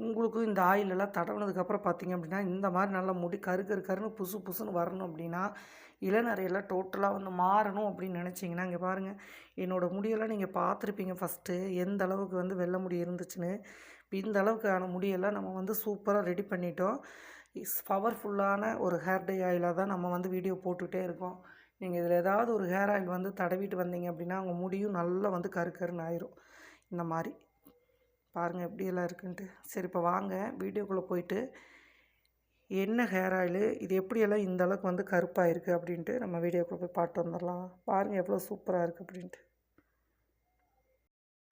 உங்களுக்கும் இந்த ஆயிலெல்லாம் தடவுனதுக்கப்புறம் பார்த்தீங்க அப்படின்னா இந்த மாதிரி நல்லா முடி கரு கரு கருன்னு புசு புசுன்னு வரணும் அப்படின்னா இளநறையெல்லாம் டோட்டலாக வந்து மாறணும் அப்படின்னு நினச்சிங்கன்னா இங்கே பாருங்கள் என்னோடய முடியெல்லாம் நீங்கள் பார்த்துருப்பீங்க ஃபஸ்ட்டு எந்த அளவுக்கு வந்து வெள்ளை முடி இருந்துச்சுன்னு இந்த அளவுக்கான முடியெல்லாம் நம்ம வந்து சூப்பராக ரெடி பண்ணிட்டோம். இஸ் பவர்ஃபுல்லான ஒரு ஹேர் டை ஆயிலாக தான் நம்ம வந்து வீடியோ போட்டுகிட்டே இருக்கோம். நீங்கள் இதில் ஏதாவது ஒரு ஹேர் ஆயில் வந்து தடவிட்டு வந்தீங்க அப்படின்னா உங்கள் முடியும் நல்லா வந்து கரு கருன்னு ஆயிரும். இந்த மாதிரி. பாருங்கள் எப்படியெல்லாம் இருக்குன்ட்டு. சரி இப்போ வாங்க. வீடியோக்குள்ளே போயிட்டு என்ன ஹேர் ஆயிலு இது எப்படியெல்லாம் இந்த அளவுக்கு வந்து கருப்பாக இருக்குது அப்படின்ட்டு நம்ம வீடியோக்குள்ளே போய் பார்த்து வந்துடலாம். பாருங்கள் எவ்வளோ சூப்பராக இருக்குது அப்படின்ட்டு.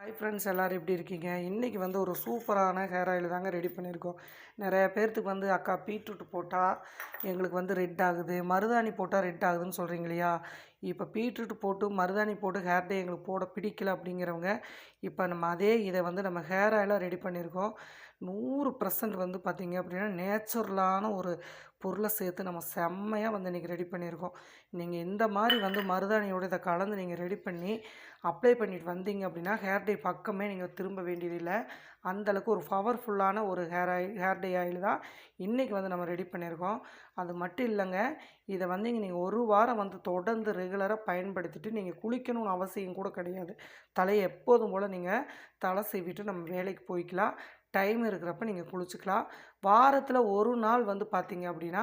ஹாய் ஃப்ரெண்ட்ஸ் எல்லோரும் எப்படி இருக்கீங்க? இன்றைக்கி வந்து ஒரு சூப்பரான ஹேர் ஆயில் தாங்க ரெடி பண்ணியிருக்கோம். நிறைய பேர்த்துக்கு வந்து அக்கா பீட்ரூட் போட்டால் எங்களுக்கு வந்து ரெட் ஆகுது. மருதாணி போட்டால் ரெட் ஆகுதுன்னு சொல்கிறீங்க இல்லையா? இப்போ பீட்ரூட் போட்டு மருதாணி போட்டு ஹேர் டே எங்களுக்கு போட பிடிக்கல அப்படிங்கிறவங்க இப்போ நம்ம அதே இதை வந்து நம்ம ஹேர் ஆயிலாக ரெடி பண்ணியிருக்கோம். நூறு பர்சன்ட் வந்து பார்த்திங்க அப்படின்னா நேச்சுரலான ஒரு பொருளை சேர்த்து நம்ம செம்மையாக வந்து இன்றைக்கி ரெடி பண்ணியிருக்கோம். நீங்கள் இந்த மாதிரி வந்து மருதாணியோட இதை கலந்து நீங்கள் ரெடி பண்ணி அப்ளை பண்ணிட்டு வந்தீங்க அப்படின்னா ஹேர் டே பக்கமே நீங்கள் திரும்ப வேண்டியதில்லை. அந்தளவுக்கு ஒரு பவர்ஃபுல்லான ஒரு hair oil hair day oil தான் இன்றைக்கி வந்து நம்ம ரெடி பண்ணியிருக்கோம். அது மட்டும் இல்லைங்க இதை வந்து நீங்கள் ஒரு வாரம் வந்து தொடர்ந்து ரெகுலராக பயன்படுத்திட்டு நீங்கள் குளிக்கணும்னு அவசியம் கூட கிடையாது. தலையை எப்போதும் போல் நீங்கள் தலை சீவிட்டு நம்ம வேலைக்கு போய்க்கலாம். டைம் இருக்கிறப்ப நீங்கள் குளிச்சுக்கலாம். வாரத்தில் ஒரு நாள் வந்து பார்த்தீங்க அப்படின்னா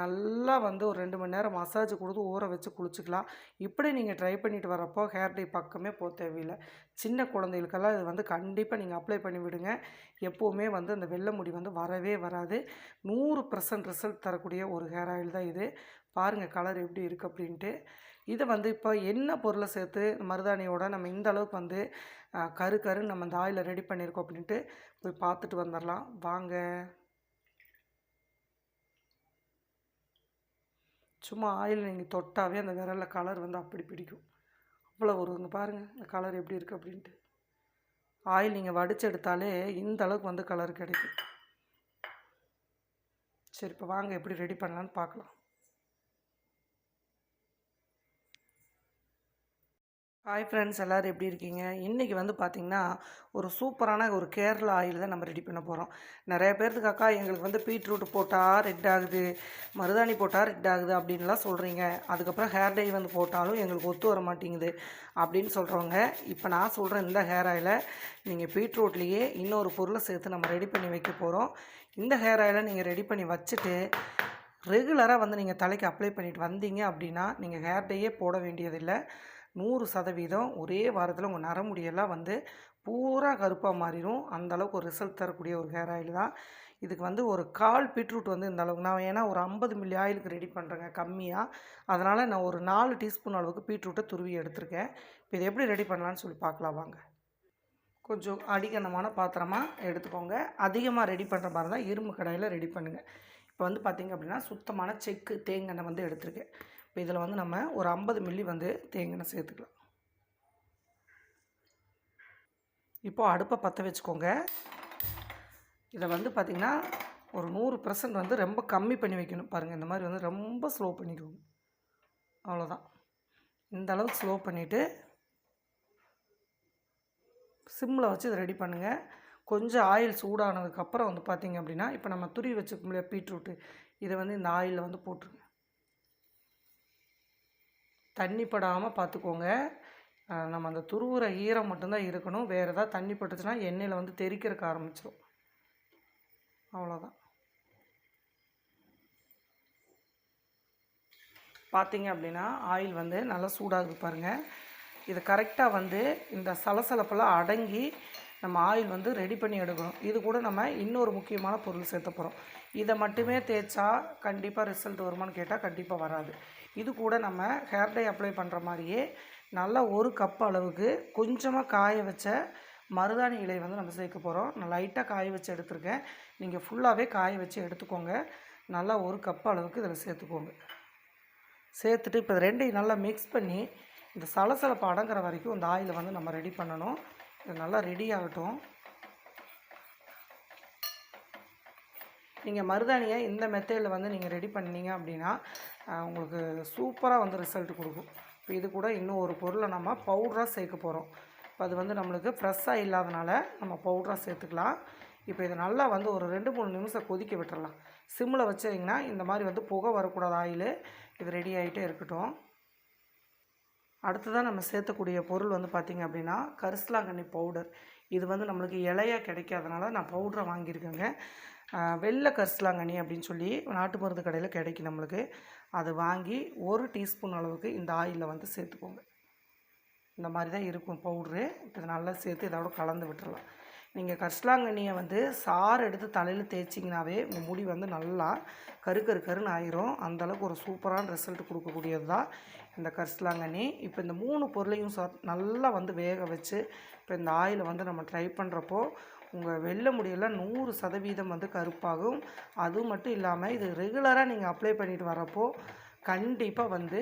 நல்லா வந்து ஒரு ரெண்டு மணி நேரம் மசாஜ் கொடுத்து ஊற வச்சு குளிச்சுக்கலாம். இப்படி நீங்கள் ட்ரை பண்ணிட்டு வரப்போ ஹேர் டை பக்கமே போக தேவையில்லை. சின்ன குழந்தைகளுக்கெல்லாம் இது வந்து கண்டிப்பாக நீங்கள் அப்ளை பண்ணி விடுங்க. எப்போவுமே வந்து அந்த வெள்ளை முடி வந்து வரவே வராது. நூறு பர்சன்ட் ரிசல்ட் தரக்கூடிய ஒரு ஹேர் ஆயில் தான் இது. பாருங்கள் கலர் எப்படி இருக்குது அப்படின்ட்டு. இதை வந்து இப்போ என்ன பொருளை சேர்த்து மருதாணியோட நம்ம இந்த அளவுக்கு வந்து கரு கருன்னு நம்ம இந்த ஆயிலை ரெடி பண்ணியிருக்கோம் அப்படின்ட்டு போய் பார்த்துட்டு வந்துடலாம் வாங்க. சும்மா ஆயில் நீங்கள் தொட்டாவே அந்த விரலில் கலர் வந்து அப்படி பிடிக்கும். அவ்வளோ வருவாங்க பாருங்கள் இந்த கலர் எப்படி இருக்குது அப்படின்ட்டு. ஆயில் நீங்கள் வடிச்சு எடுத்தாலே இந்த அளவுக்கு வந்து கலர் கிடைக்கும். சரி இப்போ வாங்க எப்படி ரெடி பண்ணலான்னு பார்க்கலாம். ஹாய் ஃப்ரெண்ட்ஸ் எல்லோரும் எப்படி இருக்கீங்க? இன்றைக்கி வந்து பார்த்திங்கன்னா ஒரு சூப்பரான ஒரு கேரளா ஆயில் தான் நம்ம ரெடி பண்ண போகிறோம் நிறைய பேர்த்துக்கு அக்கா எங்களுக்கு வந்து பீட்ரூட் போட்டால் ரெட் ஆகுது மருதாணி போட்டால் ரெட் ஆகுது அப்படின்லாம் சொல்கிறீங்க அதுக்கப்புறம் ஹேர் டை வந்து போட்டாலும் எங்களுக்கு ஒத்து வர மாட்டேங்குது அப்படின்னு சொல்கிறவங்க இப்போ நான் சொல்கிறேன் இந்த ஹேர் ஆயிலை நீங்கள் பீட்ரூட்லேயே இன்னொரு பொருளை சேர்த்து நம்ம ரெடி பண்ணி வைக்க போகிறோம் இந்த ஹேர் ஆயிலை நீங்கள் ரெடி பண்ணி வச்சுட்டு ரெகுலராக வந்து நீங்கள் தலைக்கு அப்ளை பண்ணிட்டு வந்தீங்க அப்படின்னா நீங்கள் ஹேர் டையே போட வேண்டியதில்லை. நூறு சதவீதம் ஒரே வாரத்தில் உங்கள் நரமுடியெல்லாம் வந்து பூரா கருப்பாக மாறிடும் அந்த அளவுக்கு ஒரு ரிசல்ட் தரக்கூடிய ஒரு ஹேர் ஆயில் தான். இதுக்கு வந்து ஒரு கால் பீட்ரூட் வந்து இந்த அளவுக்கு. நான் ஏன்னா ஒரு ஐம்பது மில்லி ஆயிலுக்கு ரெடி பண்ணுறேங்க கம்மியாக அதனால் நான் ஒரு நாலு டீஸ்பூன் அளவுக்கு பீட்ரூட்டை துருவி எடுத்திருக்கேன். இப்போ இதை எப்படி ரெடி பண்ணலான்னு சொல்லி பார்க்கலாம் வாங்க. கொஞ்சம் அடிக்கணமான பாத்திரமாக எடுத்துக்கோங்க. அதிகமாக ரெடி பண்ணுற மாதிரி தான் இரும்பு கடாயில் ரெடி பண்ணுங்கள் இப்போ வந்து பார்த்திங்க அப்படின்னா சுத்தமான செக்கு தேங்காய் வந்து எடுத்திருக்கேன். இப்போ இதில் வந்து நம்ம ஒரு ஐம்பது மில்லி வந்து தேங்காய் சேர்த்துக்கலாம். இப்போது அடுப்பை பற்ற வச்சுக்கோங்க. இதை வந்து பார்த்திங்கன்னா ஒரு நூறு பர்சன்ட் வந்து ரொம்ப கம்மி பண்ணி வைக்கணும். பாருங்கள் இந்த மாதிரி வந்து ரொம்ப ஸ்லோ பண்ணிக்கோங்க. அவ்வளோதான். இந்த அளவுக்கு ஸ்லோ பண்ணிவிட்டு சிம்மில் வச்சு இதை ரெடி பண்ணுங்கள் கொஞ்சம் ஆயில் சூடானதுக்கப்புறம் வந்து பார்த்திங்க அப்படின்னா இப்போ நம்ம துருவி வச்சுக்க முடியாது பீட்ரூட்டு இதை வந்து இந்த ஆயிலில் வந்து போட்டுருங்க. தண்ணி படாமல் பார்த்துக்கோங்க நம்ம அந்த துருவுற ஈரம் மட்டும்தான் இருக்கணும். வேறு எதாவது தண்ணி பட்டுச்சுன்னா எண்ணெயில் வந்து தெறிக்கிறக்க ஆரம்பிச்சிடும் அவ்வளோதான் பார்த்தீங்க அப்படின்னா ஆயில் வந்து நல்லா சூடாகுது பாருங்கள் இது கரெக்டாக வந்து இந்த சலசலப்பெல்லாம் அடங்கி நம்ம ஆயில் வந்து ரெடி பண்ணி எடுக்கணும். இது கூட நம்ம இன்னொரு முக்கியமான பொருள் சேர்த்த போகிறோம் இதை மட்டுமே தேய்ச்சா கண்டிப்பாக ரிசல்ட் வருமான்னு கேட்டால் கண்டிப்பாக வராது. இது கூட நம்ம ஹேர் டை அப்ளை பண்ணுற மாதிரியே நல்லா ஒரு கப் அளவுக்கு கொஞ்சமாக காய வச்ச மருதாணி இலை வந்து நம்ம சேர்க்க போகிறோம் நான் லைட்டாக காய வச்சு எடுத்திருக்கேன். நீங்கள் ஃபுல்லாகவே காய வச்சு எடுத்துக்கோங்க. நல்லா ஒரு கப் அளவுக்கு இதில் சேர்த்துக்கோங்க. சேர்த்துட்டு இப்போ ரெண்டையும் நல்லா மிக்ஸ் பண்ணி இந்த சலசலப்பு அடங்குற வரைக்கும் இந்த ஆயில் வந்து நம்ம ரெடி பண்ணணும். இது நல்லா ரெடி ஆகட்டும். நீங்கள் மருதாணியை இந்த மெத்தேடில் வந்து நீங்கள் ரெடி பண்ணீங்க அப்படின்னா உங்களுக்கு சூப்பராக வந்து ரிசல்ட் கொடுக்கும். இப்போ இது கூட இன்னும் ஒரு பொருளை நம்ம பவுடராக சேர்க்க போகிறோம் இப்போ அது வந்து நம்மளுக்கு ஃப்ரெஷ்ஷாக இல்லாதனால நம்ம பவுடராக சேர்த்துக்கலாம். இப்போ இதை நல்லா வந்து ஒரு ரெண்டு மூணு நிமிஷம் கொதிக்க விட்டுறலாம். சிம்மில் வச்சிங்கன்னா இந்த மாதிரி வந்து புகை வரக்கூடாது ஆயில் இது ரெடி ஆகிட்டே இருக்கட்டும். அடுத்ததாக நம்ம சேர்த்தக்கூடிய பொருள் வந்து பார்த்திங்க அப்படின்னா கரிசலாங்கண்ணி பவுடர் இது வந்து நம்மளுக்கு இலையாக கிடைக்காதனால நான் பவுடரை வாங்கியிருக்கேங்க. வெள்ளை கரிசலாங்கண்ணி அப்படின்னு சொல்லி நாட்டு மருந்து கடையில் கிடைக்கும் நம்மளுக்கு. அது வாங்கி ஒரு டீஸ்பூன் அளவுக்கு இந்த ஆயிலில் வந்து சேர்த்துக்கோங்க. இந்த மாதிரி தான் இருக்கும் பவுட்ரு. இப்போ இதை நல்லா சேர்த்து இதோட கலந்து விட்டுறலாம். நீங்கள் கரிசலாங்கண்ணியை வந்து சாறு எடுத்து தலையில் தேய்ச்சிங்கனாவே உங்கள் முடி வந்து நல்லா கரு கரு கருன்னு ஆயிரும். அந்தளவுக்கு ஒரு சூப்பரான ரிசல்ட் கொடுக்கக்கூடியது தான் இந்த கரிசலாங்கண்ணி. இப்போ இந்த மூணு பொருளையும் ச நல்லா வந்து வேக வச்சு இப்போ இந்த ஆயிலை வந்து நம்ம ட்ரை பண்ணுறப்போ உங்கள் வெள்ளை முடியெல்லாம் நூறு சதவீதம் வந்து கருப்பாகும். அது மட்டும் இல்லாமல் இது ரெகுலராக நீங்கள் அப்ளை பண்ணிட்டு வரப்போ கண்டிப்பாக வந்து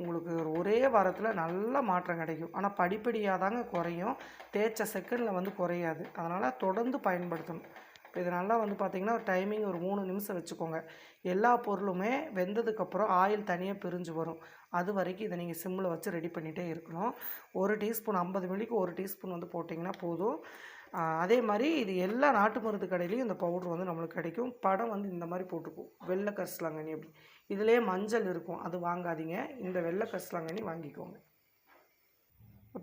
உங்களுக்கு ஒரு ஒரே வாரத்தில் நல்ல மாற்றம் கிடைக்கும். ஆனால் படிப்படியாக தாங்க குறையும். தேய்ச்ச செகண்டில் வந்து குறையாது. அதனால் தொடர்ந்து பயன்படுத்தணும். இப்போ இது வந்து பார்த்திங்கன்னா ஒரு டைமிங் ஒரு மூணு நிமிஷம் வச்சுக்கோங்க. எல்லா பொருளுமே வெந்ததுக்கப்புறம் ஆயில் தனியாக பிரிஞ்சு வரும். அது வரைக்கும் இதை நீங்கள் சிம்மில் வச்சு ரெடி பண்ணிகிட்டே இருக்கணும். ஒரு டீஸ்பூன் ஐம்பது மில்லிக்கு ஒரு டீஸ்பூன் வந்து போட்டிங்கன்னா போதும். அதே மாதிரி இது எல்லா நாட்டு மருந்து கடையிலையும் இந்த பவுட்ரு வந்து நம்மளுக்கு கிடைக்கும். படம் வந்து இந்த மாதிரி போட்டுக்கும் வெள்ளை கரிசலாங்கண்ணி அப்படி. இதுலேயே மஞ்சள் இருக்கும். அது வாங்காதீங்க. இந்த வெள்ளை கரிசலாங்கண்ணி வாங்கிக்கோங்க.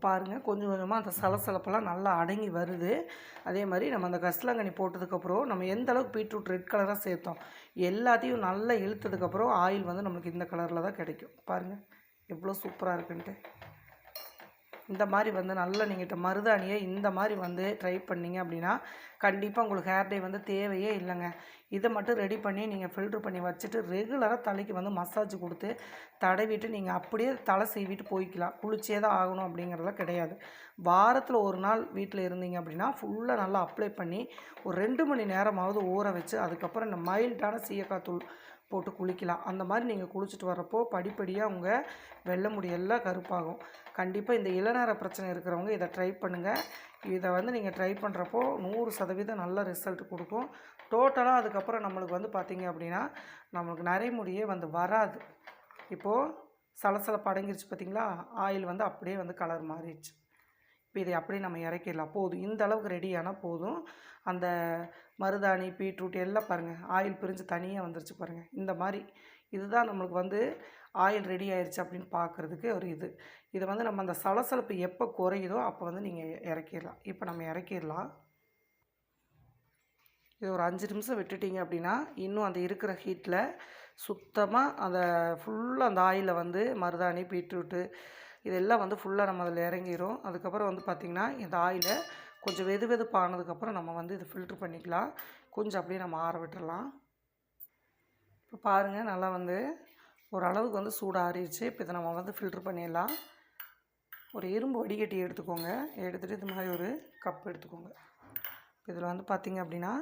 பாருங்கள் கொஞ்சம் கொஞ்சமாக அந்த சலசலப்பெல்லாம் நல்லா அடங்கி வருது. அதே மாதிரி நம்ம அந்த கரிசலாங்கண்ணி போட்டதுக்கப்புறம் நம்ம எந்த அளவுக்கு பீட்ரூட் ரெட் கலராக சேர்த்தோம். எல்லாத்தையும் நல்லா இழுத்ததுக்கப்புறம் ஆயில் வந்து நம்மளுக்கு இந்த கலரில் தான் கிடைக்கும். பாருங்கள் எவ்வளோ சூப்பராக இருக்குன்ட்டு. இந்த மாதிரி வந்து நல்லா நீங்கள் மருதாணியை இந்த மாதிரி வந்து ட்ரை பண்ணீங்க அப்படின்னா கண்டிப்பாக உங்களுக்கு ஹேர் டே வந்து தேவையே இல்லைங்க. இதை மட்டும் ரெடி பண்ணி நீங்கள் ஃபில்ட்ரு பண்ணி வச்சுட்டு ரெகுலராக தலைக்கு வந்து மசாஜ் கொடுத்து தடவிட்டு நீங்கள் அப்படியே தலை சீவிட்டு போய்க்கலாம். குளிச்சே தான் ஆகணும் அப்படிங்கிறதெல்லாம் கிடையாது. வாரத்தில் ஒரு நாள் வீட்டில் இருந்தீங்க அப்படின்னா ஃபுல்லாக நல்லா அப்ளை பண்ணி ஒரு ரெண்டு மணி நேரமாவது ஊற வச்சு அதுக்கப்புறம் இந்த மைல்டான சீயக்காய் தூள் போட்டு குளிக்கலாம். அந்த மாதிரி நீங்கள் குளிச்சுட்டு வரப்போ படிப்படியாக உங்கள் வெள்ளை முடியெல்லாம் கருப்பாகும். கண்டிப்பாக இந்த இளநர பிரச்சனை இருக்கிறவங்க இதை ட்ரை பண்ணுங்கள் இதை வந்து நீங்கள் ட்ரை பண்ணுறப்போ நூறு சதவீதம் நல்ல ரிசல்ட் கொடுக்கும். டோட்டலாக அதுக்கப்புறம் நம்மளுக்கு வந்து பார்த்திங்க அப்படின்னா நம்மளுக்கு நரைமுடியே வந்து வராது. இப்போது சலசலப்பு அடங்கிருச்சு பார்த்திங்களா ஆயில் வந்து அப்படியே வந்து கலர் மாறிடுச்சு. இப்போ இதை அப்படியே நம்ம இறக்கிடலாம். போதும். இந்த அளவுக்கு ரெடி ஆனால் போதும். அந்த மருதாணி பீட்ரூட் எல்லாம் பாருங்கள் ஆயில் பிரிஞ்சு தனியாக வந்துருச்சு பாருங்கள் இந்த மாதிரி இதுதான் நம்மளுக்கு வந்து ஆயில் ரெடி ஆயிடுச்சு அப்படின்னு பார்க்குறதுக்கு ஒரு இது. இதை வந்து நம்ம அந்த சலசலப்பு எப்போ குறையுதோ அப்போ வந்து நீங்கள் இறக்கிடலாம். இப்போ நம்ம இறக்கிடலாம். இது ஒரு அஞ்சு நிமிஷம் விட்டுட்டீங்க அப்படின்னா இன்னும் அந்த இருக்கிற ஹீட்டில் சுத்தமாக அந்த ஃபுல்லாக அந்த ஆயிலில் வந்து மருதாணி பீட்ரூட்டு இதெல்லாம் வந்து ஃபுல்லாக நம்ம அதில் இறங்கிரும். அதுக்கப்புறம் வந்து பார்த்திங்கன்னா இந்த ஆயிலை கொஞ்சம் வெது வெதுப்பானதுக்கப்புறம் நம்ம வந்து இது ஃபில்ட்ரு பண்ணிக்கலாம். கொஞ்சம் அப்படியே நம்ம ஆற விட்டுடலாம் இப்போ பாருங்கள் நல்லா வந்து ஓரளவுக்கு வந்து சூடு ஆறிடுச்சு. இப்போ இதை நம்ம வந்து ஃபில்ட்ரு பண்ணிடலாம். ஒரு இரும்பு வடிகட்டி எடுத்துக்கோங்க. எடுத்துகிட்டு இது மாதிரி ஒரு கப் எடுத்துக்கோங்க. இதில் வந்து பார்த்திங்க அப்படின்னா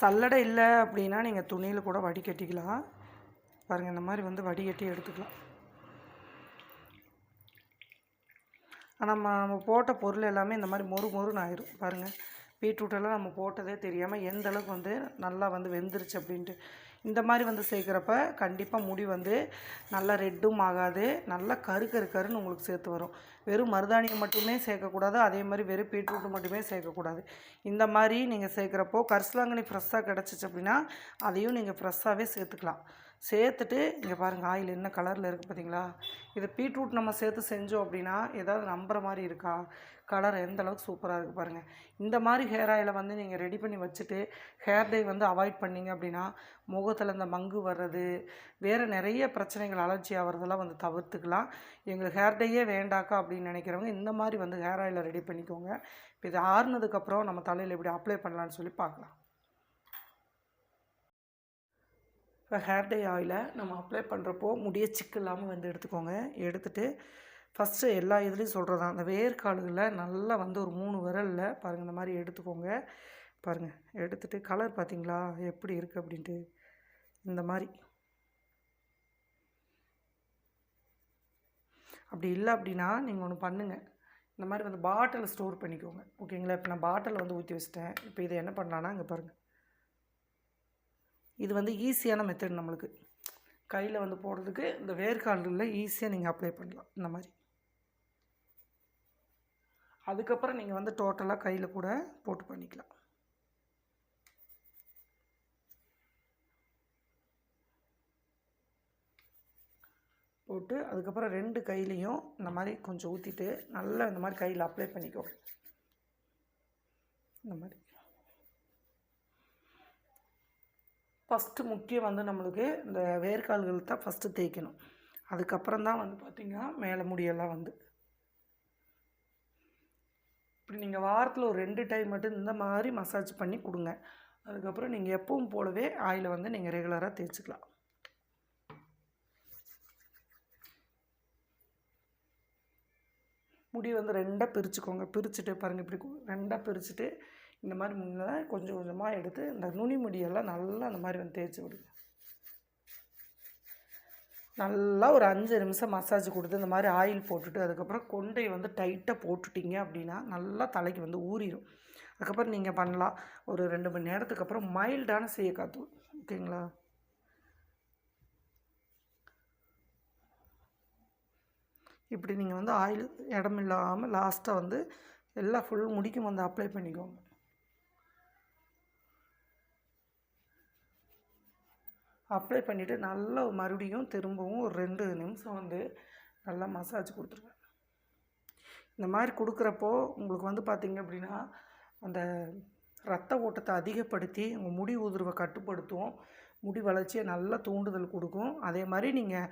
சல்லடை இல்லை அப்படின்னா நீங்கள் துணியில் கூட வடிகட்டிக்கலாம் பாருங்கள் இந்த மாதிரி வந்து வடிகட்டி எடுத்துக்கலாம். ஆனால் நம்ம நம்ம போட்ட பொருள் எல்லாமே இந்த மாதிரி மொறு மொறுன்னு ஆயிரும். பாருங்கள் பீட்ரூட்டெல்லாம் நம்ம போட்டதே தெரியாமல் எந்த அளவுக்கு வந்து நல்லா வந்து வெந்துருச்சு அப்படின்ட்டு. இந்த மாதிரி வந்து சேர்க்குறப்ப கண்டிப்பாக முடி வந்து நல்லா ரெட்டும் ஆகாது. நல்லா கரு கரு கருன்னு உங்களுக்கு சேர்த்து வரும். வெறும் மருதாணியை மட்டுமே சேர்க்கக்கூடாது. அதே மாதிரி வெறும் பீட்ரூட்டு மட்டுமே சேர்க்கக்கூடாது. இந்த மாதிரி நீங்கள் சேர்க்குறப்போ கரிசலாங்கண்ணி ஃப்ரெஷ்ஷாக கிடச்சிச்சு அப்படின்னா அதையும் நீங்கள் ஃப்ரெஷ்ஷாகவே சேர்த்துக்கலாம். சேர்த்துட்டு இங்கே பாருங்கள் ஆயில் என்ன கலரில் இருக்குது பார்த்தீங்களா இதை பீட்ரூட் நம்ம சேர்த்து செஞ்சோம் அப்படின்னா ஏதாவது நம்புற மாதிரி இருக்கா? கலர் எந்த அளவுக்கு சூப்பராக இருக்குது பாருங்கள் இந்த மாதிரி ஹேர் ஆயிலை வந்து நீங்கள் ரெடி பண்ணி வச்சுட்டு ஹேர் டை வந்து அவாய்ட் பண்ணீங்க அப்படின்னா முகத்தில் இந்த மங்கு வர்றது வேறு நிறைய பிரச்சனைகள் அலர்ஜி ஆகிறதெல்லாம் வந்து தவிர்த்துக்கலாம். எங்களுக்கு ஹேர் டையே வேண்டாக்கா அப்படின்னு நினைக்கிறவங்க இந்த மாதிரி வந்து ஹேர் ஆயிலை ரெடி பண்ணிக்கோங்க. இப்போ இது ஆறுனதுக்கப்புறம் நம்ம தலையில் எப்படி அப்ளை பண்ணலான்னு சொல்லி பார்க்கலாம். இப்போ ஹேர் டை ஆயிலை நம்ம அப்ளை பண்ணுறப்போ முடிய சிக்கு இல்லாமல் வந்து எடுத்துக்கோங்க. எடுத்துகிட்டு ஃபஸ்ட்டு எல்லா இதுலேயும் சொல்கிறது தான் அந்த வேர்க்கால்களில் நல்லா வந்து ஒரு மூணு விரலில் பாருங்கள் இந்த மாதிரி எடுத்துக்கோங்க. பாருங்கள் எடுத்துகிட்டு கலர் பார்த்தீங்களா? எப்படி இருக்குது அப்படின்ட்டு. இந்த மாதிரி. அப்படி இல்லை அப்படின்னா நீங்கள் ஒன்று பண்ணுங்கள் இந்த மாதிரி வந்து பாட்டில் ஸ்டோர் பண்ணிக்கோங்க. ஓகேங்களா இப்போ நான் பாட்டில் வந்து ஊற்றி வச்சிட்டேன். இப்போ இதை என்ன பண்ணலான்னா இங்கே பாருங்கள் இது வந்து ஈஸியான மெத்தட் நம்மளுக்கு. கையில் வந்து போடுறதுக்கு இந்த வேர்க்காலில் ஈஸியாக நீங்கள் அப்ளை பண்ணலாம். இந்த மாதிரி. அதுக்கப்புறம் நீங்கள் வந்து டோட்டலாக கையில் கூட போட்டு பண்ணிக்கலாம். போட்டு அதுக்கப்புறம் ரெண்டு கையிலையும் இந்த மாதிரி கொஞ்சம் ஊற்றிட்டு நல்லா இந்த மாதிரி கையில் அப்ளை பண்ணிக்கோ இந்த மாதிரி. ஃபஸ்ட்டு முக்கியம் வந்து நம்மளுக்கு இந்த வேர்க்கால்கள் தான் ஃபஸ்ட்டு தேய்க்கணும். அதுக்கப்புறம் தான் வந்து பார்த்திங்கன்னா மேலே முடியெல்லாம் வந்து இப்படி நீங்கள் வாரத்தில் ஒரு ரெண்டு டைம் மட்டும் இந்த மாதிரி மசாஜ் பண்ணி கொடுங்க. அதுக்கப்புறம் நீங்கள் எப்பவும் போலவே ஆயிலை வந்து நீங்கள் ரெகுலராக தேய்ச்சிக்கலாம். முடி வந்து ரெண்டாக பிரிச்சுக்கோங்க. பிரிச்சுட்டு பாருங்கள் இப்படி ரெண்டாக பிரிச்சுட்டு இந்த மாதிரி முன்னே கொஞ்சம் கொஞ்சமாக எடுத்து இந்த நுனி முடியெல்லாம் நல்லா அந்த மாதிரி வந்து தேய்ச்சி விடுங்க. நல்லா ஒரு அஞ்சு நிமிஷம் மசாஜ் கொடுத்து இந்த மாதிரி ஆயில் போட்டுட்டு அதுக்கப்புறம் கொண்டை வந்து டைட்டாக போட்டுட்டிங்க அப்படின்னா நல்லா தலைக்கு வந்து ஊறிடும் அதுக்கப்புறம் நீங்கள் பண்ணலாம். ஒரு ரெண்டு மணி நேரத்துக்கு அப்புறம் மைல்டான காத்து ஓகேங்களா இப்படி நீங்கள் வந்து ஆயில் இடம் இல்லாமல் லாஸ்ட்டாக வந்து எல்லா ஃபுல் முடிக்கும். வந்து அப்ளை பண்ணிக்கோங்க. அப்ளை பண்ணிவிட்டு நல்லா மறுபடியும் திரும்பவும் ஒரு ரெண்டு நிமிஷம் வந்து நல்லா மசாஜ் கொடுத்துருவேன். இந்த மாதிரி கொடுக்குறப்போ உங்களுக்கு வந்து பார்த்திங்க அப்படின்னா அந்த ரத்த ஓட்டத்தை அதிகப்படுத்தி உங்கள் முடி உதிர்வை கட்டுப்படுத்தும் முடி வளர்ச்சியை நல்லா தூண்டுதல் கொடுக்கும். அதே மாதிரி நீங்கள்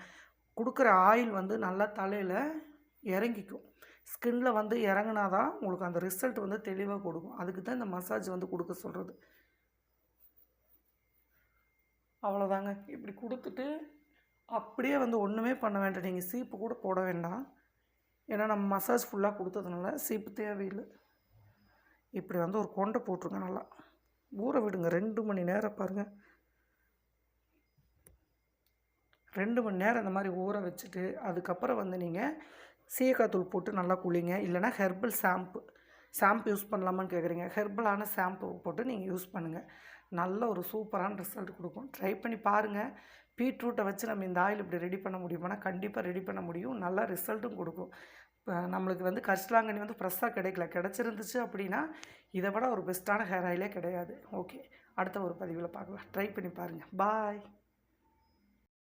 கொடுக்குற ஆயில் வந்து நல்லா தலையில் இறங்கிக்கும். ஸ்கின்னில் வந்து இறங்கினா தான் உங்களுக்கு அந்த ரிசல்ட் வந்து தெளிவாக கொடுக்கும். அதுக்கு தான் இந்த மசாஜ் வந்து கொடுக்க சொல்கிறது அவ்வளோதாங்க இப்படி கொடுத்துட்டு அப்படியே வந்து ஒன்றுமே பண்ண வேண்டாம். நீங்கள் சீப்பு கூட போட வேண்டாம். ஏன்னா நம்ம மசாஜ் ஃபுல்லாக கொடுத்ததுனால சீப்பு தேவையில்லை. இப்படி வந்து ஒரு கொண்டை போட்டுருங்க நல்லா. ஊற விடுங்க. ரெண்டு மணி நேரம் பாருங்கள் ரெண்டு மணி நேரம் இந்த மாதிரி ஊற வச்சுட்டு அதுக்கப்புறம் வந்து நீங்கள் சீயக்காத்தூள் போட்டு நல்லா குளிங்க. இல்லைனா ஹெர்பல் ஷாம்பு ஷாம்பு யூஸ் பண்ணலாமான்னு கேட்குறீங்க ஹெர்பலான ஷாம்பு போட்டு நீங்கள் யூஸ் பண்ணுங்கள் நல்ல ஒரு சூப்பரான ரிசல்ட் கொடுக்கும். ட்ரை பண்ணி பாருங்கள் பீட்ரூட்டை வச்சு நம்ம இந்த ஆயில் இப்படி ரெடி பண்ண முடியுமானா கண்டிப்பாக ரெடி பண்ண முடியும். நல்ல ரிசல்ட்டும் கொடுக்கும். இப்போ நம்மளுக்கு வந்து கரிசலாங்கண்ணி வந்து ஃப்ரெஷ்ஷாக கிடைக்கல. கிடச்சிருந்துச்சு அப்படின்னா இதை விட ஒரு பெஸ்ட்டான ஹேர் ஆயிலே கிடையாது. ஓகே அடுத்த ஒரு பதிவில் பார்க்கலாம். ட்ரை பண்ணி பாருங்கள் பாய்